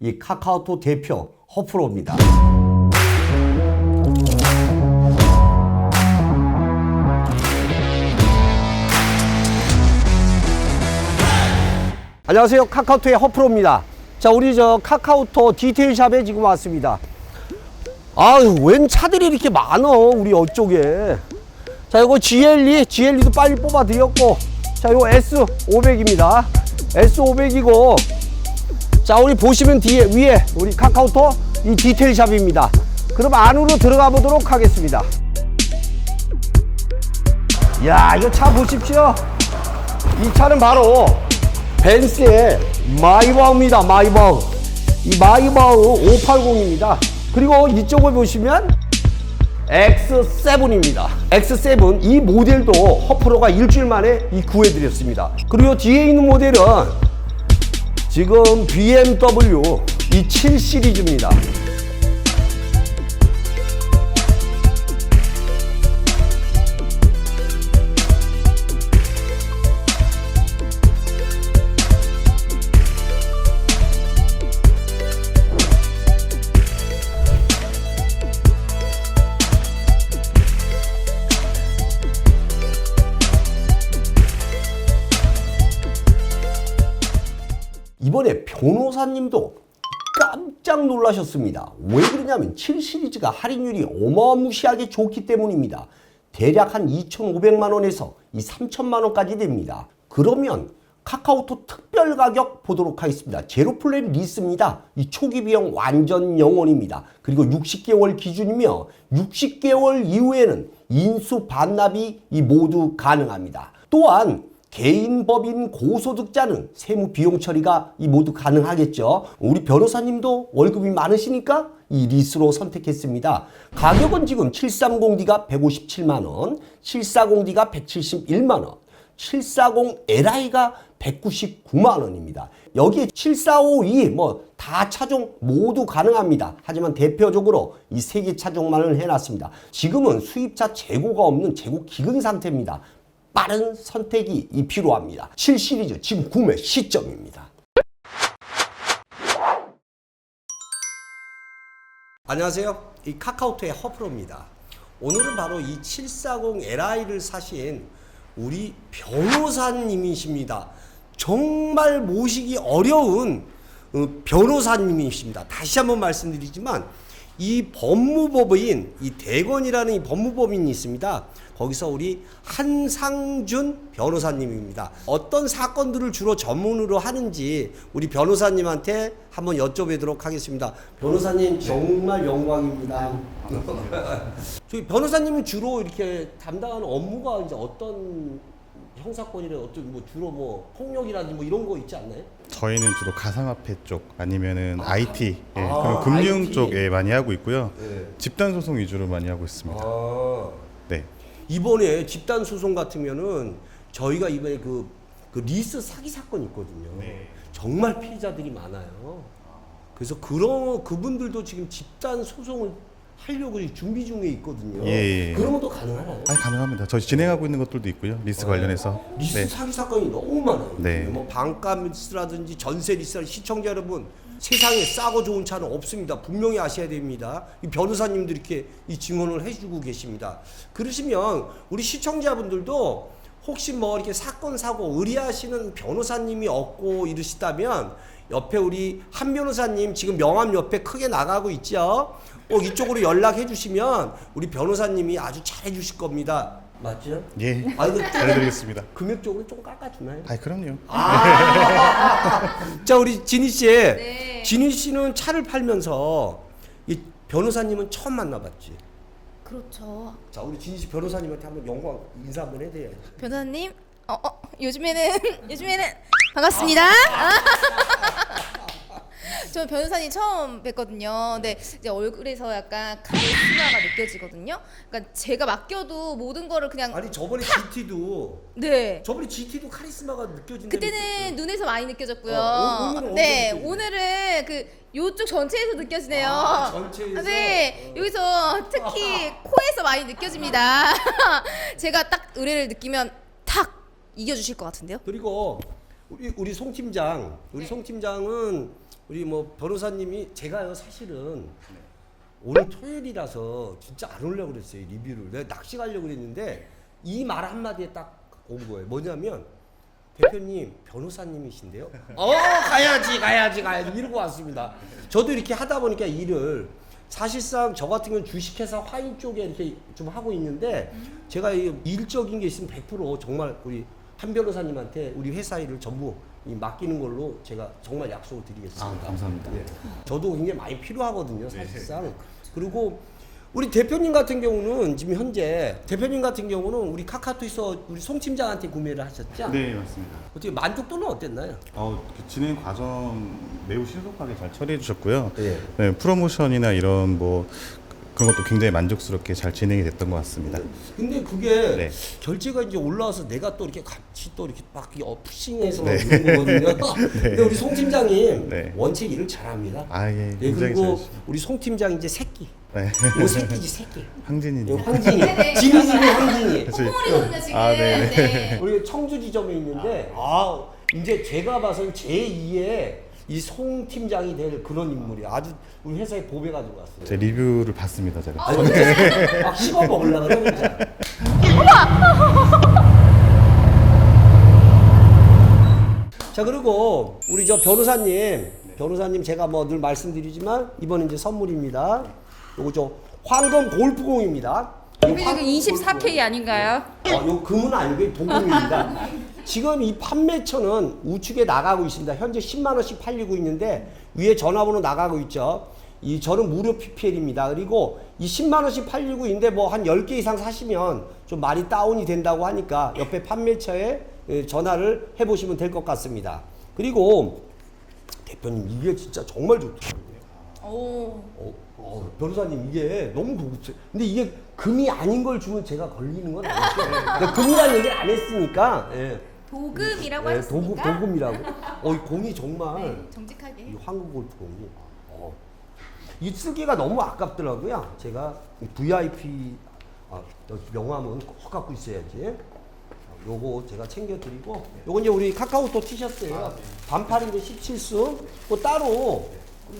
이 카카오톡 대표 허프로입니다. 안녕하세요. 카카오톡의 허프로입니다. 자, 우리 저 카카오톡 디테일샵에 지금 왔습니다. 아유, 웬 차들이 이렇게 많어, 우리 이쪽에. 자, 이거 GLE, GLE도 빨리 뽑아드렸고, 자, 이거 S500입니다. S500이고, 자, 우리 보시면 뒤에, 위에, 우리 카카오톡 이 디테일 샵입니다. 그럼 안으로 들어가 보도록 하겠습니다. 야, 이거 차 보십시오. 이 차는 바로 벤츠의 마이바우입니다. 마이바우. 이 마이바우 580입니다. 그리고 이쪽을 보시면 X7입니다. X7 이 모델도 허프로가 일주일 만에 이 구해드렸습니다. 그리고 뒤에 있는 모델은 지금 BMW 이 7 시리즈입니다. 이번에 변호사님도 깜짝 놀라셨습니다. 왜 그러냐면 7 시리즈가 할인율이 어마무시하게 좋기 때문입니다. 대략 한 2,500만 원에서 이 3천만 원까지 됩니다. 그러면 카카오톡 특별 가격 보도록 하겠습니다. 제로 플랜 리스입니다. 이 초기 비용 완전 영원입니다. 그리고 60개월 기준이며 60개월 이후에는 인수 반납이 이 모두 가능합니다. 또한 개인 법인 고소득자는 세무 비용 처리가 이 모두 가능하겠죠. 우리 변호사님도 월급이 많으시니까 이 리스로 선택했습니다. 가격은 지금 730D가 157만 원, 740D가 171만 원, 740Li가 199만 원입니다. 여기에 7452 뭐 다 차종 모두 가능합니다. 하지만 대표적으로 이 세 개 차종만을 해놨습니다. 지금은 수입차 재고가 없는 재고 기근 상태입니다. 빠른 선택이 이 필요합니다. 7 시리즈 지금 구매 시점입니다. 안녕하세요. 이 카카오톡의 허프로입니다. 오늘은 바로 이 740Li를 사신 우리 변호사님이십니다. 정말 모시기 어려운 어, 변호사님이십니다. 다시 한번 말씀드리지만 이 법무법인 이 대건이라는 이 법무법인이 있습니다. 거기서 우리 한상준 변호사님입니다. 어떤 사건들을 주로 전문으로 하는지 우리 변호사님한테 한번 여쭤보도록 하겠습니다. 변호사님 정말 영광입니다. 저희 변호사님은 주로 이렇게 담당하는 업무가 이제 어떤 형사건이나 어떤 뭐 주로 뭐 폭력이라든지 뭐 이런 거 있지 않나요? 저희는 주로 가상화폐 쪽 아니면은 IT 예, 아, 그런 금융 IT. 쪽에 많이 하고 있고요. 네. 집단 소송 위주로 많이 하고 있습니다. 아. 네. 이번에 집단 소송 같으면은 저희가 이번에 그, 그 리스 사기 사건 있거든요. 네. 정말 피해자들이 많아요. 그래서 그런 그분들도 지금 집단 소송을 하려고 준비 중에 있거든요. 예, 예. 그런 것도 가능하나요? 아 가능합니다. 저희 진행하고 있는 것들도 있고요. 리스 관련해서. 리스 네. 사기 사건이 너무 많아요. 네. 뭐 반가 리스라든지 전세 리스라든지 시청자 여러분 세상에 싸고 좋은 차는 없습니다. 분명히 아셔야 됩니다. 이 변호사님들 이렇게 이 증언을 해주고 계십니다. 그러시면 우리 시청자분들도 혹시 뭐 이렇게 사건 사고 의뢰하시는 변호사님이 없고 이러시다면 옆에 우리 한 변호사님 지금 명함 옆에 크게 나가고 있죠. 꼭 이쪽으로 연락해 주시면 우리 변호사님이 아주 잘해 주실 겁니다. 맞죠? 예. 아 이거 좀 잘해드리겠습니다. 금액적으로 좀 깎아주나요? 아 그럼요. 자 우리 진희 씨, 네. 진희 씨는 차를 팔면서 이 변호사님은 처음 만나봤지. 그렇죠. 자 우리 진희 씨 변호사님한테 한번 영광 인사 한번 해드려야지. 변호사님, 어, 어 요즘에는 요즘에는 반갑습니다. 저 변호사님 처음 뵀거든요. 근데 이제 얼굴에서 약간 카리스마가 느껴지거든요. 그러니까 제가 맡겨도 모든 거를 그냥 아니 저번에 GT도 네. 저번에 GT도 카리스마가 느껴진다. 그때는 눈에서 많이 느껴졌고요. 어, 오- 오늘은 네, 어디서 느껴지나요? 오늘은 그 요쪽 전체에서 느껴지네요. 아, 전체에서? 네, 어. 여기서 특히 코에서 많이 느껴집니다. 제가 딱 의뢰를 느끼면 탁 이겨주실 것 같은데요? 그리고 우리 우리 송 팀장, 우리 송 팀장은 우리 뭐 변호사님이 제가요 사실은 오늘 토요일이라서 진짜 안 오려고 그랬어요 리뷰를. 내가 낚시 가려고 그랬는데 이 말 한마디에 딱 온 거예요. 뭐냐면 대표님 변호사님이신데요. 어 가야지 가야지 가야지 이러고 왔습니다. 저도 이렇게 하다 보니까 일을 사실상 저 같은 경우는 주식회사 화인 쪽에 이렇게 좀 하고 있는데 제가 이 일적인 게 있으면 100% 정말 우리 한 변호사님한테 우리 회사 일을 전부 이 맡기는 걸로 제가 정말 약속을 드리겠습니다. 아, 감사합니다. 예. 저도 굉장히 많이 필요하거든요, 사실상. 그리고 우리 대표님 같은 경우는 지금 현재 대표님 같은 경우는 우리 카카오톡에서 우리 송 팀장한테 구매를 하셨죠? 네, 맞습니다. 어떻게 만족도는 어땠나요? 어, 그 진행 과정 매우 신속하게 잘 처리해 주셨고요. 예. 네, 프로모션이나 이런 뭐 그런 것도 굉장히 만족스럽게 잘 진행이 됐던 것 같습니다. 근데 그게 네. 결제가 이제 올라와서 내가 또 이렇게 같이 또 이렇게 막이 어, 푸싱해서 네. 있는 거거든요. 근데 우리 송 팀장님 네. 원체 일을 잘합니다. 아, 예, 네, 굉장히 그리고 잘. 우리 송 팀장 이제 새끼. 네, 요 새끼지 새끼. 요 황진이님. 황진이. 네네. 진이 진이 황진이. 저희- 콩물이거든요 지금. 아, 네. 네. 우리 청주 지점에 있는데 아 이제 제가 봐서는 제 2의 이 송 팀장이 될 그런 인물이 아주 우리 회사에 보배 가지고 왔어요. 제 리뷰를 봤습니다, 제가. 아니 근데 막 씹어 먹으려고 그러자. 자 그리고 우리 저 변호사님 변호사님 제가 뭐 늘 말씀드리지만 이번 이제 선물입니다. 요거 저 황금 골프공입니다. 이 이거 황금 24K 아닌가요? 어, 요 금은 아니고 도금입니다. 지금 이 판매처는 우측에 나가고 있습니다. 현재 10만 원씩 팔리고 있는데 위에 전화번호 나가고 있죠. 이 저는 무료 PPL입니다. 그리고 이 10만 원씩 팔리고 있는데 뭐 한 10개 이상 사시면 좀 많이 다운이 된다고 하니까 옆에 판매처에 예, 전화를 해 보시면 될 것 같습니다. 그리고 대표님 이게 진짜 정말 좋더라고요. 오. 어, 어, 변호사님 이게 너무 고급져. 근데 이게 금이 아닌 걸 주면 제가 걸리는 건 아니죠. 금이라는 얘기를 안 했으니까. 예. 도금이라고 예, 하셨으니까. 도금 도금이라고. 어, 이 공이 정말 네, 정직하게. 이 한국 골프 공이. 어. 이 쓰기가 너무 아깝더라고요. 제가 이 VIP 아, 명함은 꼭 갖고 있어야지. 요거 제가 챙겨드리고 요거 이제 우리 카카오톡 티셔츠예요. 반팔인데 17수. 뭐 따로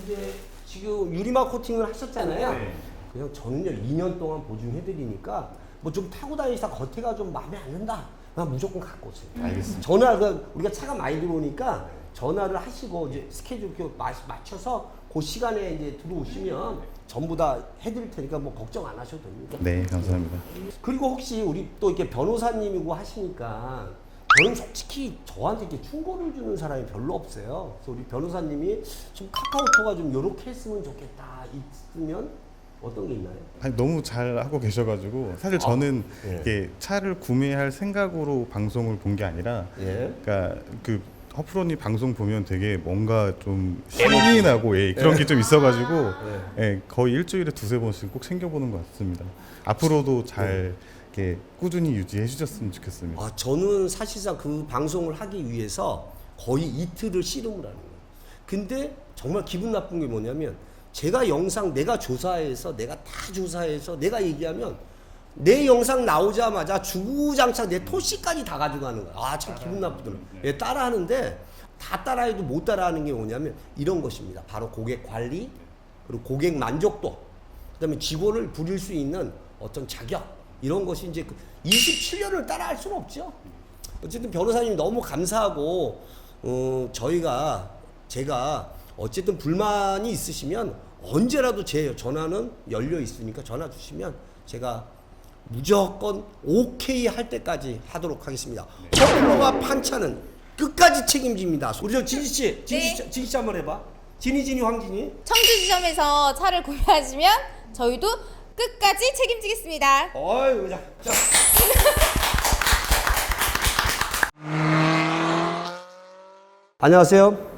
이제 지금 유리막 코팅을 하셨잖아요. 그냥 저는요 2년 동안 보증해드리니까 뭐 좀 타고 다니다 겉에가 좀 마음에 안 든다. 나 무조건 갖고 오세요. 알겠습니다. 전화가 우리가 차가 많이 들어오니까 전화를 하시고 이제 스케줄 이렇게 마- 맞춰서 그 시간에 이제 들어오시면 전부 다 해드릴 테니까 뭐 걱정 안 하셔도 됩니다. 네, 감사합니다. 그리고 혹시 우리 또 이렇게 변호사님이고 하시니까 저는 솔직히 저한테 이렇게 충고를 주는 사람이 별로 없어요. 그래서 우리 변호사님이 좀 카카오톡가 좀 이렇게 했으면 좋겠다 있으면 어떤 게 있나요? 아니, 너무 잘 하고 계셔가지고 사실 저는 예. 이게 차를 구매할 생각으로 방송을 본 게 아니라 예. 그러니까 그 허프로니 방송 보면 되게 뭔가 좀 신이 나고 예, 그런 게 좀 있어가지고 예, 거의 일주일에 두세 번씩 꼭 챙겨보는 것 같습니다. 앞으로도 잘 이렇게 꾸준히 유지해 주셨으면 좋겠습니다. 아, 저는 사실상 그 방송을 하기 위해서 거의 이틀을 씨름을 하는 거예요. 근데 정말 기분 나쁜 게 뭐냐면 제가 영상 내가 조사해서 내가 다 조사해서 내가 얘기하면 내 영상 나오자마자 주구장창 내 토시까지 다 가져가는 거야. 아, 참 기분 나쁘더라. 예, 따라하는데 다 따라해도 못 따라하는 게 뭐냐면 이런 것입니다. 바로 고객 관리, 그리고 고객 만족도, 그 다음에 직원을 부릴 수 있는 어떤 자격 이런 것이 이제 27년을 따라할 수는 없죠. 어쨌든 변호사님 너무 감사하고 어, 저희가 제가 어쨌든 불만이 있으시면 언제라도 제 전화는 열려 있으니까 전화 주시면 제가 무조건 오케이 할 때까지 하도록 하겠습니다. 허플로가 판차는 끝까지 책임집니다. 우리 저 진희 씨, 진희 씨, 네. 진희 씨 한번 해봐. 진희 진희 황진희. 청주 지점에서 차를 구매하시면 저희도 끝까지 책임지겠습니다. 어이, 자, 자. 안녕하세요.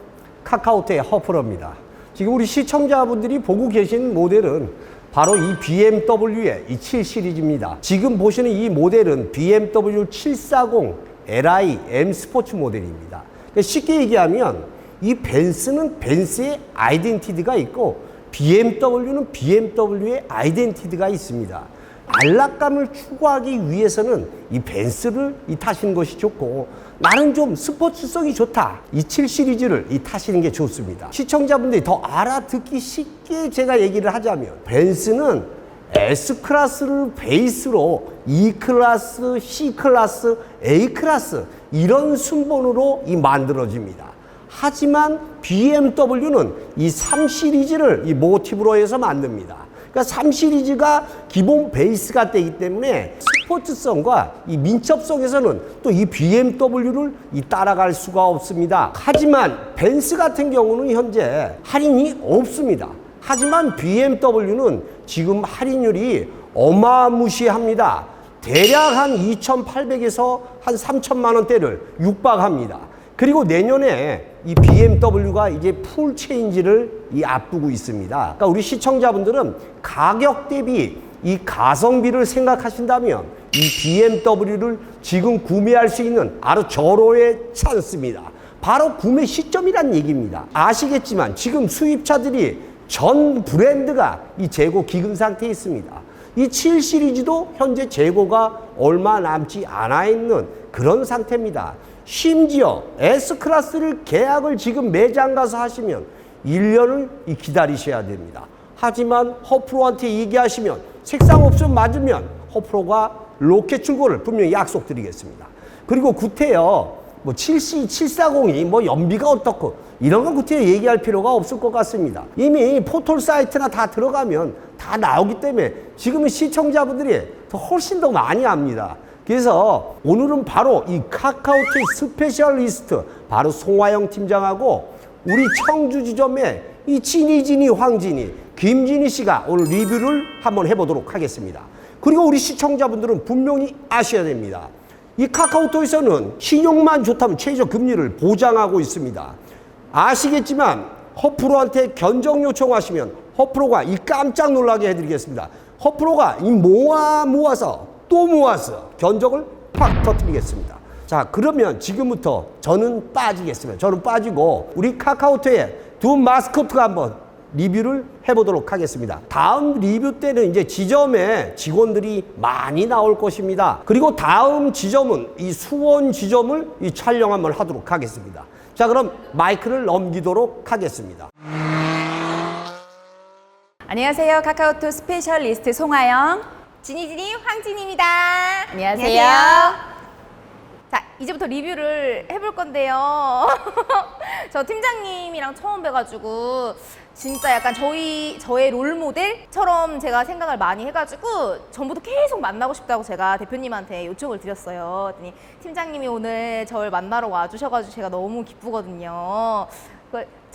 카카오톡의 허프러입니다. 지금 우리 시청자분들이 보고 계신 모델은 바로 이 BMW의 이7 시리즈입니다. 지금 보시는 이 모델은 BMW 740 Li M 스포츠 모델입니다. 그러니까 쉽게 얘기하면 이 벤츠는 벤츠의 아이덴티티가 있고 BMW는 BMW의 아이덴티티가 있습니다. 안락감을 추구하기 위해서는 이 벤츠를 이 타시는 것이 좋고 나는 좀 스포츠성이 좋다. 이 7 시리즈를 이 타시는 게 좋습니다. 시청자분들이 더 알아듣기 쉽게 제가 얘기를 하자면 벤츠는 S 클래스를 베이스로 E 클래스, C 클래스, A 클래스 이런 순번으로 이 만들어집니다. 하지만 BMW는 이 3 시리즈를 이 모티브로 해서 만듭니다. 그러니까 3 시리즈가 기본 베이스가 되기 때문에 스포츠성과 이 민첩성에서는 또 이 BMW를 이 따라갈 수가 없습니다. 하지만 벤츠 같은 경우는 현재 할인이 없습니다. 하지만 BMW는 지금 할인율이 어마무시합니다. 대략 한 2,800에서 한 3천만 원대를 육박합니다. 그리고 내년에 이 BMW가 이제 풀 체인지를 이 앞두고 있습니다. 그러니까 우리 시청자분들은 가격 대비 이 가성비를 생각하신다면 이 BMW를 지금 구매할 수 있는 아주 절호의 찬스입니다. 바로 구매 시점이란 얘기입니다. 아시겠지만 지금 수입차들이 전 브랜드가 이 재고 기금 상태에 있습니다. 이 7 시리즈도 현재 재고가 얼마 남지 않아 있는 그런 상태입니다. 심지어 S 클래스를 계약을 지금 매장 가서 하시면 1년을 이 기다리셔야 됩니다. 하지만 허프로한테 얘기하시면 색상 옵션 맞으면 허프로가 로켓 출고를 분명히 약속드리겠습니다. 그리고 구태여 뭐 7C, 740이 뭐 연비가 어떻고 이런 건 구태여 얘기할 필요가 없을 것 같습니다. 이미 포털 사이트나 다 들어가면 다 나오기 때문에 지금은 시청자분들이 더 훨씬 더 많이 압니다. 그래서 오늘은 바로 이 카카오톡 스페셜리스트 바로 송화영 팀장하고 우리 청주 지점의 이 진이진이 황진이 김진희 씨가 오늘 리뷰를 한번 해보도록 하겠습니다. 그리고 우리 시청자분들은 분명히 아셔야 됩니다. 이 카카오톡에서는 신용만 좋다면 최저 금리를 보장하고 있습니다. 아시겠지만 허프로한테 견적 요청하시면 허프로가 이 깜짝 놀라게 해드리겠습니다. 허프로가 이 모아 모아서 또 모아서 견적을 팍 터뜨리겠습니다. 자 그러면 지금부터 저는 빠지겠습니다. 저는 빠지고 우리 카카오톡에 두 마스코트가 한번 리뷰를 해보도록 하겠습니다. 다음 리뷰 때는 이제 지점에 직원들이 많이 나올 것입니다. 그리고 다음 지점은 이 수원 지점을 이 촬영 한번 하도록 하겠습니다. 자, 그럼 마이크를 넘기도록 하겠습니다. 안녕하세요. 카카오톡 스페셜리스트 송하영. 지니지니 황진입니다. 안녕하세요. 자, 이제부터 리뷰를 해볼 건데요. 저 팀장님이랑 처음 뵈가지고 진짜 약간 저희 저의 롤 모델처럼 제가 생각을 많이 해가지고 전부터 계속 만나고 싶다고 제가 대표님한테 요청을 드렸어요. 그랬더니 팀장님이 오늘 저를 만나러 와주셔가지고 제가 너무 기쁘거든요.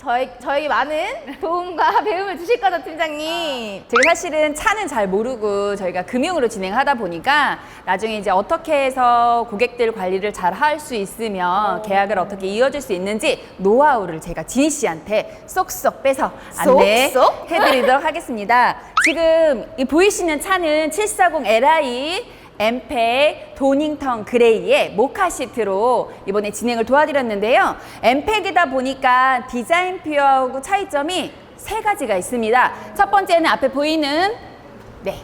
그 저희 저에게 많은 도움과 배움을 주실 거죠, 팀장님. 제가 사실은 차는 잘 모르고 저희가 금융으로 진행하다 보니까 나중에 이제 어떻게 해서 고객들 관리를 잘 할 수 있으면 계약을 어떻게 이어질 수 있는지 노하우를 제가 지니 씨한테 쏙쏙 빼서 안내 쏙쏙? 해드리도록 하겠습니다. 지금 이 보이시는 차는 740 Li 엠팩 도닝턴 그레이의 모카 시트로 이번에 진행을 도와드렸는데요. 엠팩이다 보니까 디자인 퓨어하고 차이점이 세 가지가 있습니다. 첫 번째는 앞에 보이는 네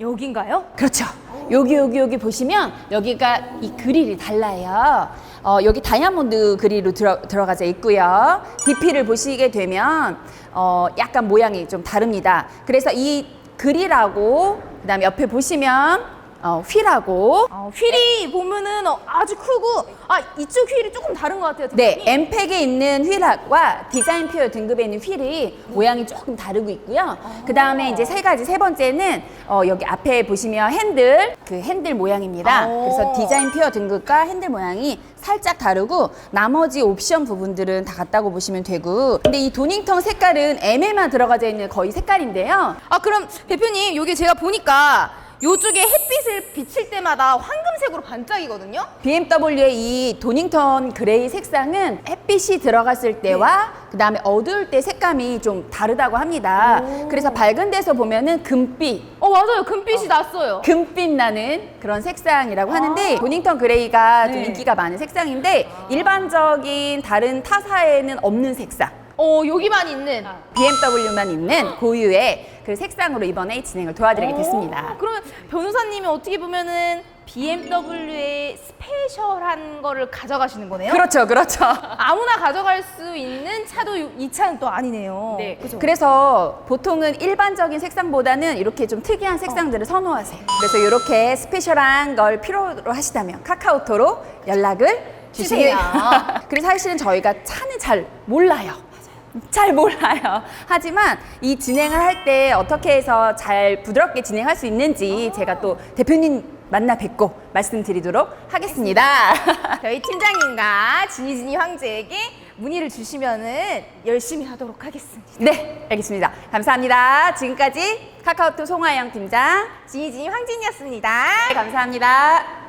여긴가요? 그렇죠. 여기 여기 여기 보시면 여기가 이 그릴이 달라요. 어, 여기 다이아몬드 그릴로 들어, 들어가져 있고요. DP를 보시게 되면 어, 약간 모양이 좀 다릅니다. 그래서 이 그릴하고 그다음에 옆에 보시면 어, 휠하고 어, 휠이 보면은 어, 아주 크고 아 이쪽 휠이 조금 다른 것 같아요. 네, 대표님. 엠팩에 있는 휠과 디자인 퓨어 등급에 있는 휠이 모양이 조금 다르고 있고요. 그 다음에 이제 세 가지, 세 번째는 어, 여기 앞에 보시면 핸들, 그 핸들 모양입니다. 오. 그래서 디자인 퓨어 등급과 핸들 모양이 살짝 다르고 나머지 옵션 부분들은 다 같다고 보시면 되고 근데 이 도닝턴 색깔은 M에만 들어가져 있는 거의 색깔인데요. 아 그럼 대표님 여기 제가 보니까 요쪽에 햇빛을 비칠 때마다 황금색으로 반짝이거든요. BMW의 이 도닝턴 그레이 색상은 햇빛이 들어갔을 때와 그 다음에 어두울 때 색감이 좀 다르다고 합니다. 그래서 밝은 데서 보면은 금빛, 어 맞아요. 금빛이 났어요. 금빛 나는 그런 색상이라고 하는데 도닝턴 그레이가 좀 네. 인기가 많은 색상인데 일반적인 다른 타사에는 없는 색상. 어 여기만 있는. BMW만 있는 고유의 그 색상으로 이번에 진행을 도와드리게 됐습니다. 어, 그러면 변호사님이 어떻게 보면은 BMW의 스페셜한 거를 가져가시는 거네요? 그렇죠, 그렇죠. 아무나 가져갈 수 있는 차도 이- 이 차는 또 아니네요. 네. 그죠? 그래서 보통은 일반적인 색상보다는 이렇게 좀 특이한 색상들을 선호하세요. 그래서 이렇게 스페셜한 걸 필요로 하시다면 카카오톡으로 연락을 주세요. 주세요. 그래서 사실은 저희가 차는 잘 몰라요. 잘 몰라요. 하지만 이 진행을 할 때 어떻게 해서 잘 부드럽게 진행할 수 있는지 제가 또 대표님 만나 뵙고 말씀드리도록 하겠습니다. 저희 팀장님과 지니지니 황제에게 문의를 주시면은 열심히 하도록 하겠습니다. 네, 알겠습니다. 감사합니다. 지금까지 카카오톡 송하영 팀장. 지니지니 황진이었습니다. 네, 감사합니다.